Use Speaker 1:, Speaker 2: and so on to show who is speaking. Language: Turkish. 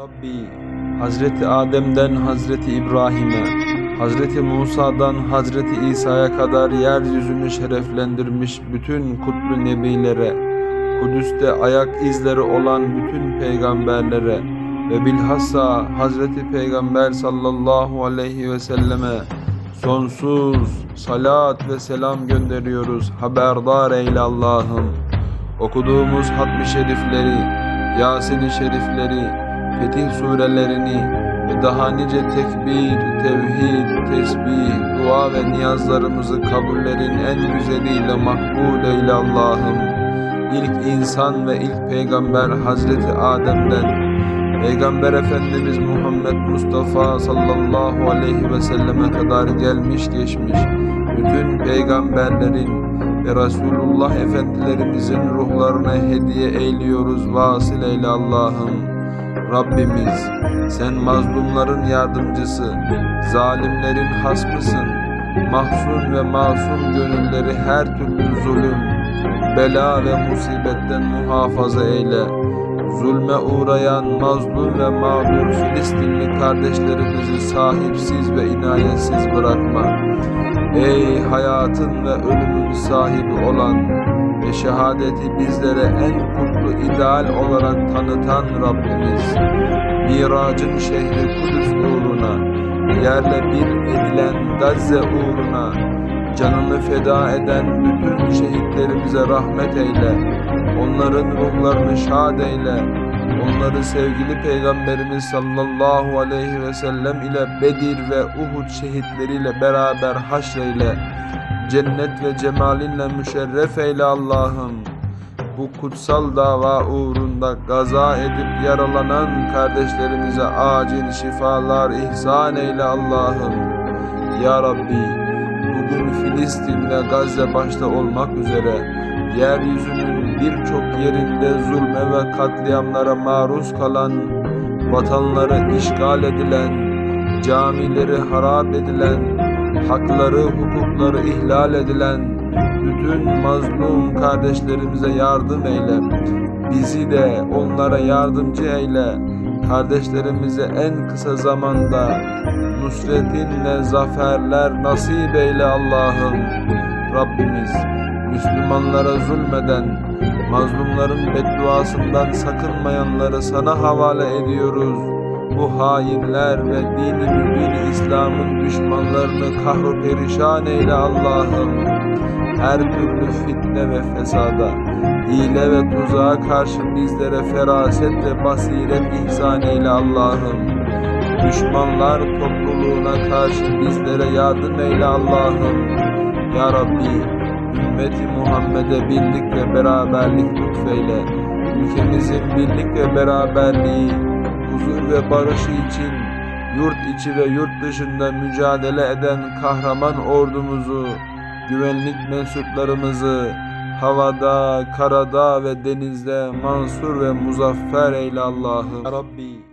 Speaker 1: Rabbi, Hazreti Adem'den Hazreti İbrahim'e, Hazreti Musa'dan Hazreti İsa'ya kadar yeryüzünü şereflendirmiş bütün kutlu nebilere, Kudüs'te ayak izleri olan bütün peygamberlere ve bilhassa Hazreti Peygamber sallallahu aleyhi ve selleme sonsuz salat ve selam gönderiyoruz. Haberdar eyle Allah'ım. Okuduğumuz hatmi şerifleri, Yasin-i şerifleri, Fetih surelerini ve daha nice tekbir, tevhid, tesbih, dua ve niyazlarımızı kabullerin en güzeliyle makbul eyle Allah'ım. İlk insan ve ilk peygamber Hazreti Adem'den Peygamber Efendimiz Muhammed Mustafa sallallahu aleyhi ve selleme kadar gelmiş geçmiş bütün peygamberlerin ve Resulullah Efendilerimizin ruhlarına hediye eyliyoruz vasıl eyle Allah'ım. Rabbimiz sen mazlumların yardımcısı, zalimlerin hasmısın. Mahzun ve masum gönülleri her türlü zulüm, bela ve musibetten muhafaza eyle. Zulme uğrayan mazlum ve mağdur Filistinli kardeşlerimizi sahipsiz ve inayetsiz bırakma. Ey hayatın ve ölümün sahibi olan ve şehadeti bizlere en kutlu ideal olarak tanıtan Rabbimiz, miracın şehri Kudüs uğruna, yerle bir edilen Gazze uğruna, canını feda eden bütün şehitlerimize rahmet eyle, onların ruhlarını şad eyle, onları sevgili Peygamberimiz sallallahu aleyhi ve sellem ile Bedir ve Uhud şehitleriyle beraber haşreyle, cennet ve cemalinle müşerref eyle Allah'ım. Bu kutsal dava uğrunda gaza edip yaralanan kardeşlerimize acil şifalar ihsan eyle Allah'ım. Ya Rabbi, bugün Filistin ve Gazze başta olmak üzere yeryüzünün birçok yerinde zulme ve katliamlara maruz kalan, vatanları işgal edilen, camileri harap edilen, hakları, hukukları ihlal edilen bütün mazlum kardeşlerimize yardım eyle. Bizi de onlara yardımcı eyle. Kardeşlerimize en kısa zamanda nusretinle zaferler nasip eyle Allah'ım. Rabbimiz Müslümanlara zulmeden, mazlumların bedduasından sakınmayanları sana havale ediyoruz. Bu hainler ve dini mübin İslam'ın düşmanlarını kahru perişan eyle Allah'ım. Her türlü fitne ve fesada, hile ve tuzağa karşı bizlere feraset ve basiret ihsan eyle Allah'ım. Düşmanlar topluluğuna karşı bizlere yardım eyle Allah'ım. Ya Rabbi, ümmeti Muhammed'e birlik ve beraberlik lütfeyle. Ülkemizin birlik ve beraberliği, huzur ve barışı için yurt içi ve yurt dışında mücadele eden kahraman ordumuzu, güvenlik mensuplarımızı havada, karada ve denizde mansur ve muzaffer eyle Allah'ım. Rabbi